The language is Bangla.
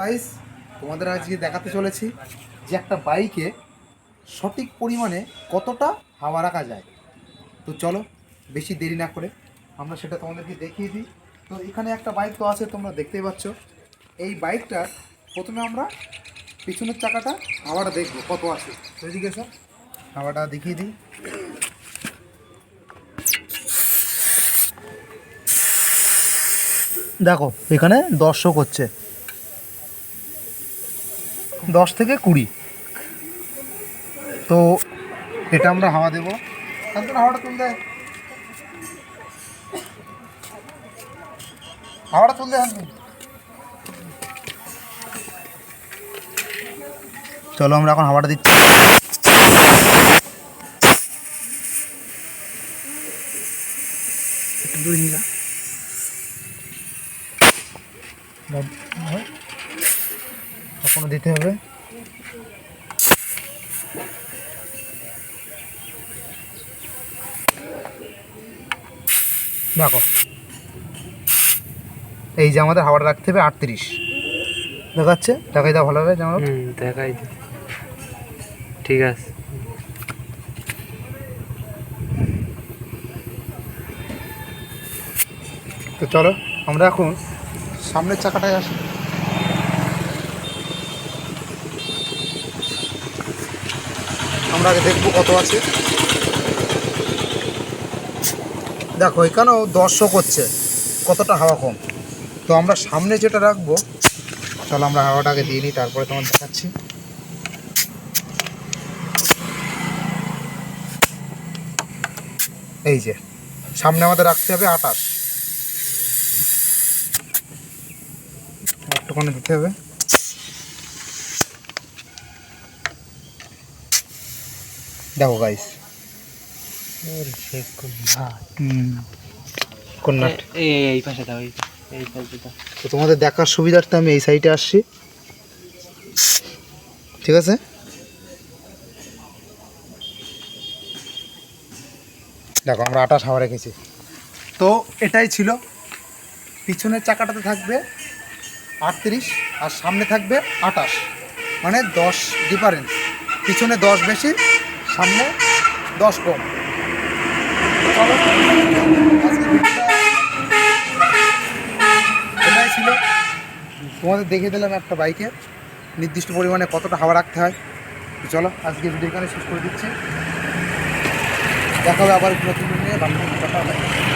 গাইস তোমাদের আজকে দেখাতে চলেছি যে একটা বাইকে সঠিক পরিমাণে কতটা হাওয়া রাখা যায়। তো চলো, বেশি দেরি না করে আমরা সেটা তোমাদেরকে দেখিয়ে দিই। তো এখানে একটা বাইক তো আছে, তোমরা দেখতেই পাচ্ছ। এই বাইকটার প্রথমে আমরা পিছনের চাকাটা, হাওয়াটা দেখব কত আছে। এদিকে স্যার হাওয়াটা দেখিয়ে দিই। দেখো, এখানে দর্শক হচ্ছে। দশ থেকে কুড়ি। তো এটা আমরা হাওয়া দেবো। হাওয়াটা তুলতে হাওয়াটা তুলতে চলো আমরা এখন হাওয়াটা দিচ্ছি। একটু দূরে নিয়ে যা। এখনও দিতে হবে। দেখো এই যে আমাদের হাওয়াটা রাখতে হবে আটত্রিশ। দেখাচ্ছে? দেখাই দাও ভালো হবে জামা হুম দেখাই ঠিক আছে। তো চলো আমরা এখন সামনের চাকাটায় আসি। আমরা আগে দেখব কত আছে। দেখো, এখানেও দর্শক হচ্ছে কতটা হাওয়া কম। তো আমরা সামনে যেটা রাখব, চলো আমরা হাওয়াটাকে দিয়ে নিই, তারপরে তোমার দেখাচ্ছি। এই যে, সামনে আমাদের রাখতে হবে আটাশ। একটুখানি দিতে হবে। দেখো গাইস এই পাশে দাও এই এই পাশে দাও। তো তোমাদের দেখার সুবিধার্থে আমি এই সাইডে আসছি। ঠিক আছে? দেখো আমরা আটাশ হাওয়া রেখেছি। তো এটাই ছিল। পিছনের চাকাটাতে থাকবে আটত্রিশ আর সামনে থাকবে আটাশ। মানে দশ ডিফারেন্স পিছনে দশ বেশি সামনে দশ কম। ছিল। তোমাদের দেখে দিলাম একটা বাইকে। নির্দিষ্ট পরিমাণে কতটা হাওয়া রাখতে হয়। চলো, আজকে ভিডিও এখানে শেষ করে দিচ্ছি। দেখা হবে আবার নতুন নিয়ে। হবে